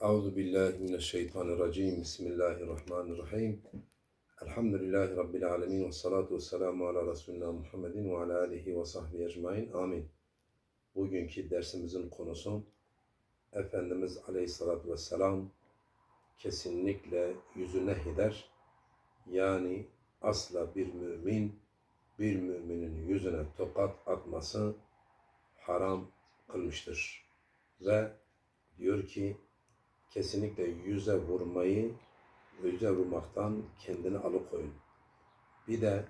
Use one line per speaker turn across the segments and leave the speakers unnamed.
Euzu billahi mineşşeytanirracim. Bismillahirrahmanirrahim. Elhamdülillahi rabbil alamin ve salatu vesselamu ala resulina Muhammedin ve ala alihi ve sahbihi ecmaîn. Amin. Bugünkü dersimizin konusu Efendimiz Aleyhisselatü Vesselam kesinlikle yüzü nehyeder. Yani asla bir mümin bir müminin yüzüne tokat atması haram kılmıştır. Ve diyor ki kesinlikle yüze vurmayı yüze vurmaktan kendini alıkoyun. Bir de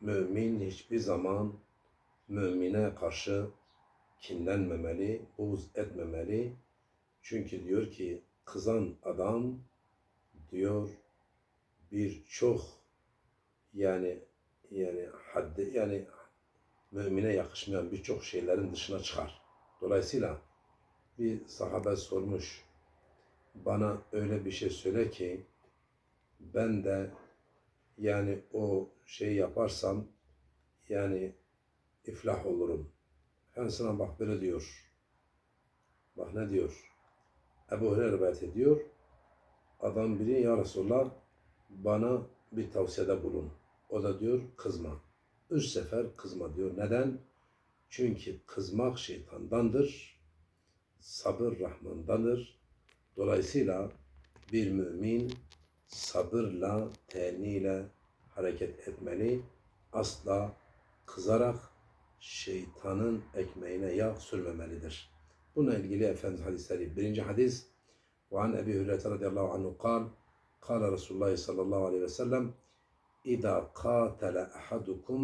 mümin hiçbir zaman mümine karşı kinlenmemeli, buğz etmemeli. Çünkü diyor ki kızan adam diyor birçok yani yani haddi yani mümine yakışmayan birçok şeylerin dışına çıkar. Dolayısıyla bir sahabe sormuş bana öyle bir şey söyle ki ben de yani o şey yaparsam yani iflah olurum. Efendimiz'e bak böyle diyor. Bak ne diyor. Ebu Hureyre rivayet ediyor. Adam biri ya Resulallah bana bir tavsiyede bulun. O da diyor kızma. Üç sefer kızma diyor. Neden? Çünkü kızmak şeytandandır. Sabır Rahman'dandır. Dolayısıyla bir mümin sabırla, teeniyle hareket etmeli. Asla kızarak şeytanın ekmeğine yağ sürmemelidir. Bununla ilgili Efendimiz hadisleri. Birinci hadis وعن أبي هريرة رضي الله عنه قال قال رسول الله صلى الله عليه وسلم إذا قاتل أحدكم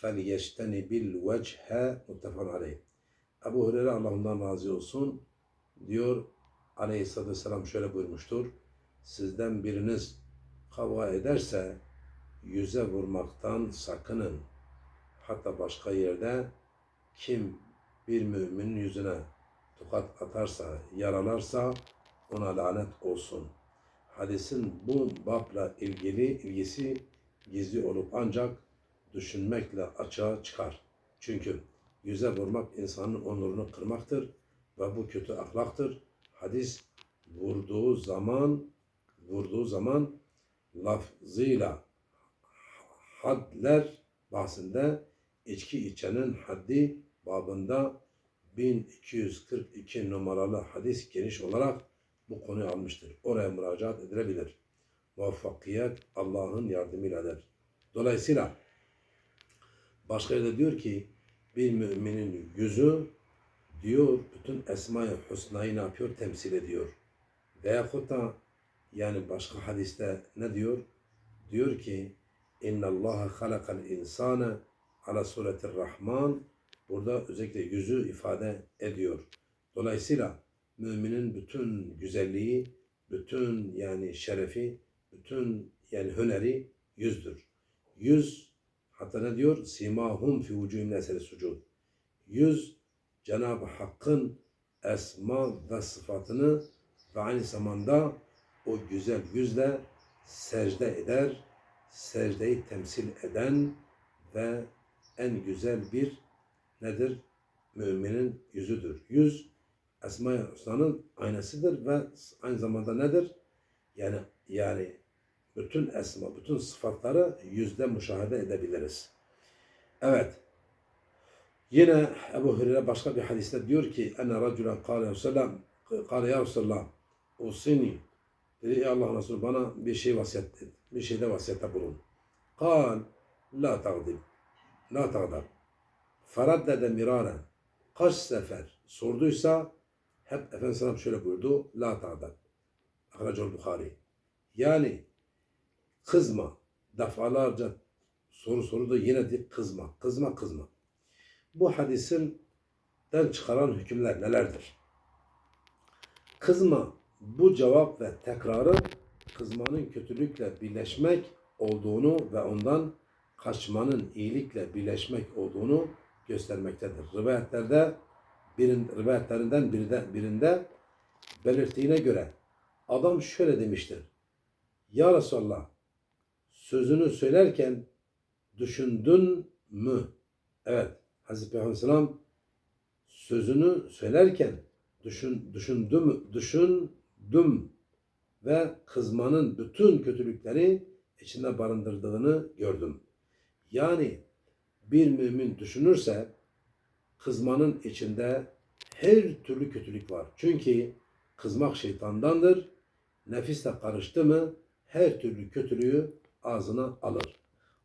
فليجتنب الوجه متفق عليه Ebu Hureyre Allah ondan razı olsun diyor aleyhissalatü vesselam şöyle buyurmuştur. Sizden biriniz kavga ederse yüze vurmaktan sakının. Hatta başka yerde kim bir müminin yüzüne tokat atarsa, yaralarsa ona lanet olsun. Hadisin bu babla ilgili ilgisi gizli olup ancak düşünmekle açığa çıkar. Çünkü yüze vurmak insanın onurunu kırmaktır ve bu kötü ahlaktır. Hadis vurduğu zaman vurduğu zaman lafzıyla hadler bahsinde içki içenin haddi babında 1242 numaralı hadis geniş olarak bu konuyu almıştır. Oraya müracaat edilebilir. Muvaffakiyet Allah'ın yardımıyladır. Dolayısıyla başka yerde diyor ki bir müminin yüzü diyor bütün Esma-i Hüsna'yı ne yapıyor? Temsil ediyor. Veyahut da yani başka hadiste ne diyor? Diyor ki İnna Allah halakal insane ala suretir Rahman burada özellikle yüzü ifade ediyor. Dolayısıyla müminin bütün güzelliği, bütün yani şerefi, bütün yani hüneri yüzdür. Yüz hatta ne diyor? Simahum fi vucuhim neseri sucud. Yüz Cenab-ı Hakk'ın esma ve sıfatını ve aynı zamanda o güzel yüzle secde eder, secdeyi temsil eden ve en güzel bir nedir? Müminin yüzüdür. Yüz Esma-i Hüsna'nın aynasıdır ve aynı zamanda nedir? Yani yani bütün esma, bütün sıfatları yüzde müşahede edebiliriz. Evet. Yine Ebu Hureyre başka bir hadiste diyor ki enne raculen kâle sellem kâle ya Resulallah usini dedi ey Allah Resulü bana bir şey vasiyet et. Bir şeyde vasiyette bulun. Kal la tağdib la tağdab feraddede miraren kaç sefer sorduysa hep Efendimiz Aleyhisselam şöyle buyurdu. La tağdab. Ahracul Bukhari. Yani kızma. Defalarca soru soru da yine de kızma. Kızma kızma. Bu hadisin den çıkaran hükümler nelerdir? Kızma bu cevap ve tekrarı kızmanın kötülükle birleşmek olduğunu ve ondan kaçmanın iyilikle birleşmek olduğunu göstermektedir. Rivayetlerde birin, rivayetlerinden birinde, birinde belirttiğine göre adam şöyle demiştir. Ya Resulallah sözünü söylerken düşündün mü? Evet. Hazreti Peygamber Aleyhisselam sözünü söylerken düşün, düşündüm, düşündüm ve kızmanın bütün kötülükleri içinde barındırdığını gördüm. Yani bir mümin düşünürse kızmanın içinde her türlü kötülük var. Çünkü kızmak şeytandandır. Nefisle karıştı mı her türlü kötülüğü ağzına alır.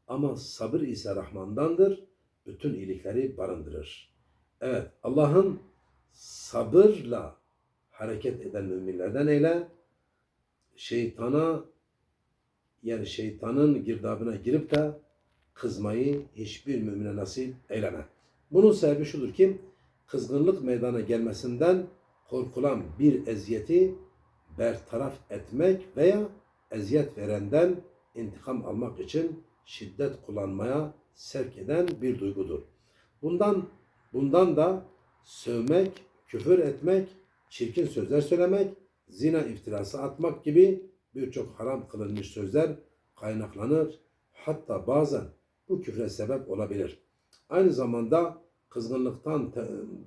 Ama sabır ise Rahman'dandır. Bütün iyilikleri barındırır. Evet Allah'ın sabırla hareket eden müminlerden eyle. Şeytana yani şeytanın girdabına girip de kızmayı hiçbir mümine nasip eyleme. Bunun sebebi şudur ki kızgınlık meydana gelmesinden korkulan bir eziyeti bertaraf etmek veya eziyet verenden intikam almak için şiddet kullanmaya sevk eden bir duygudur. Bundan bundan da sövmek, küfür etmek, çirkin sözler söylemek, zina iftirası atmak gibi birçok haram kılınmış sözler kaynaklanır. Hatta bazen bu küfre sebep olabilir. Aynı zamanda kızgınlıktan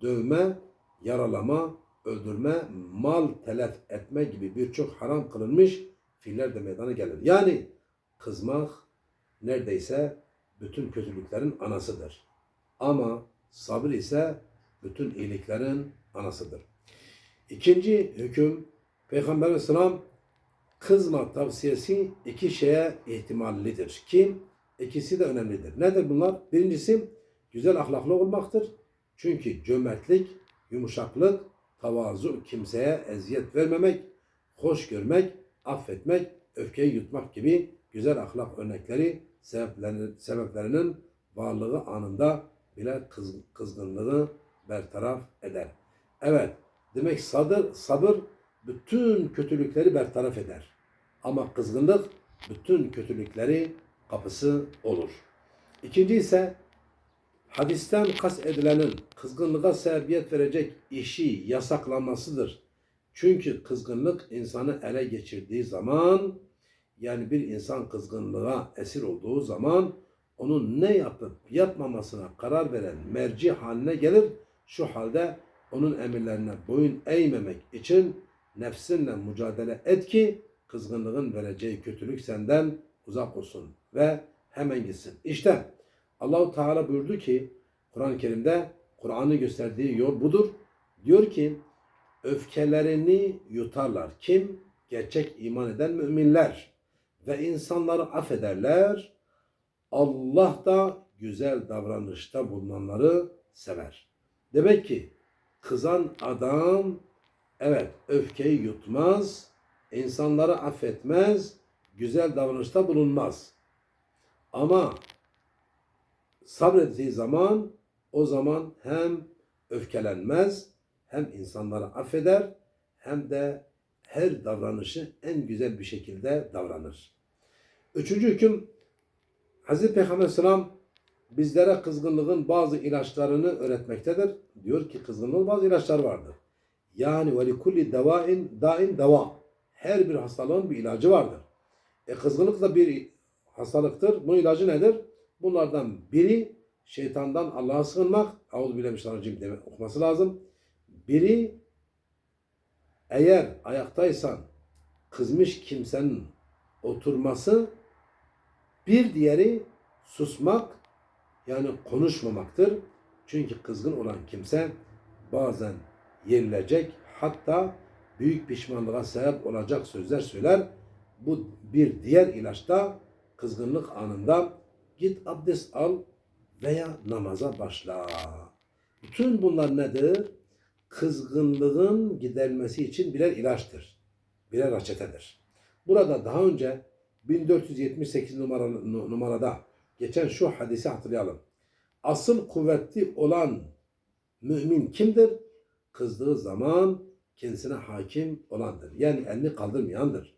dövme, yaralama, öldürme, mal telef etme gibi birçok haram kılınmış fiiller de meydana gelir. Yani kızmak neredeyse bütün kötülüklerin anasıdır. Ama sabır ise bütün iyiliklerin anasıdır. İkinci hüküm Peygamber Aleyhisselam kızma tavsiyesi iki şeye ihtimallidir ki ikisi de önemlidir. Nedir bunlar? Birincisi güzel ahlaklı olmaktır. Çünkü cömertlik, yumuşaklık, tavazu, kimseye eziyet vermemek, hoş görmek, affetmek, öfkeyi yutmak gibi güzel ahlak örnekleri sebeplerinin, varlığı anında bile kız, kızgınlığı bertaraf eder. Evet, demek sabır, sabır bütün kötülükleri bertaraf eder. Ama kızgınlık bütün kötülükleri kapısı olur. İkinci ise hadisten kas edilenin kızgınlığa sebebiyet verecek işi yasaklanmasıdır. Çünkü kızgınlık insanı ele geçirdiği zaman yani bir insan kızgınlığa esir olduğu zaman onun ne yapıp yapmamasına karar veren merci haline gelir. Şu halde onun emirlerine boyun eğmemek için nefsinle mücadele et ki kızgınlığın vereceği kötülük senden uzak olsun ve hemen gitsin. İşte Allahu Teala buyurdu ki Kur'an-ı Kerim'de Kur'an'ın gösterdiği yol budur. Diyor ki öfkelerini yutarlar. Kim? Gerçek iman eden müminler ve insanları affederler. Allah da güzel davranışta bulunanları sever. Demek ki kızan adam evet öfkeyi yutmaz, insanları affetmez, güzel davranışta bulunmaz. Ama sabrettiği zaman o zaman hem öfkelenmez, hem insanları affeder, hem de her davranışı en güzel bir şekilde davranır. Üçüncü hüküm Hazreti Peygamber Aleyhisselam bizlere kızgınlığın bazı ilaçlarını öğretmektedir. Diyor ki kızgınlığın bazı ilaçları vardır. Yani ve likulli devain dain deva. Her bir hastalığın bir ilacı vardır. E kızgınlık da bir hastalıktır. Bunun ilacı nedir? Bunlardan biri şeytandan Allah'a sığınmak. Euzubillahimineşşeytanirracim demek okuması lazım. Biri eğer ayaktaysan kızmış kimsenin oturması bir diğeri susmak yani konuşmamaktır. Çünkü kızgın olan kimse bazen yerilecek hatta büyük pişmanlığa sebep olacak sözler söyler. Bu bir diğer ilaçta kızgınlık anında git abdest al veya namaza başla. Bütün bunlar nedir? Kızgınlığın giderilmesi için birer ilaçtır. Birer reçetedir. Burada daha önce 1478 numaralı, numarada geçen şu hadisi hatırlayalım. Asıl kuvvetli olan mümin kimdir? Kızdığı zaman kendisine hakim olandır. Yani elini kaldırmayandır.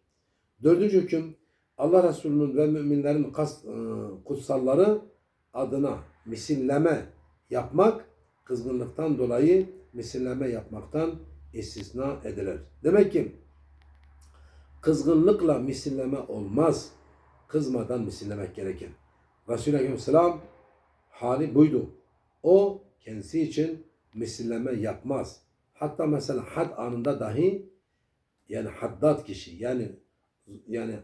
Dördüncü hüküm Allah Resulü'nün ve müminlerin kas, e, kutsalları adına misilleme yapmak kızgınlıktan dolayı misilleme yapmaktan istisna edilir. Demek ki kızgınlıkla misilleme olmaz. Kızmadan misillemek gerekir. Resulü Aleyhisselam hali buydu. O kendisi için misilleme yapmaz. Hatta mesela had anında dahi yani haddat kişi yani yani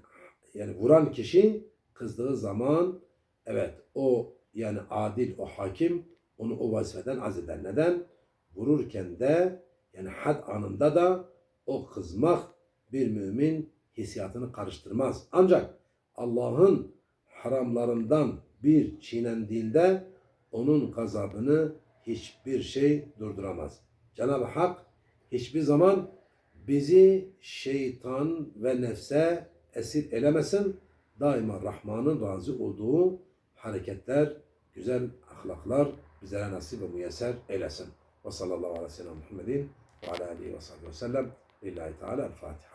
yani vuran kişi kızdığı zaman evet o yani adil o hakim onu o vazifeden azleder. Neden? Vururken de yani had anında da o kızmak bir mümin hissiyatını karıştırmaz. Ancak Allah'ın haramlarından bir çiğnendiğinde onun gazabını hiçbir şey durduramaz. Cenab-ı Hak hiçbir zaman bizi şeytan ve nefse esir elemesin. Daima Rahman'ın razı olduğu hareketler, güzel ahlaklar bizlere nasip ve müyesser eylesin. Ve sallallahu aleyhi ve sellem Muhammedin ve ala alihi ve sellem. Lillahi Teala Fatiha.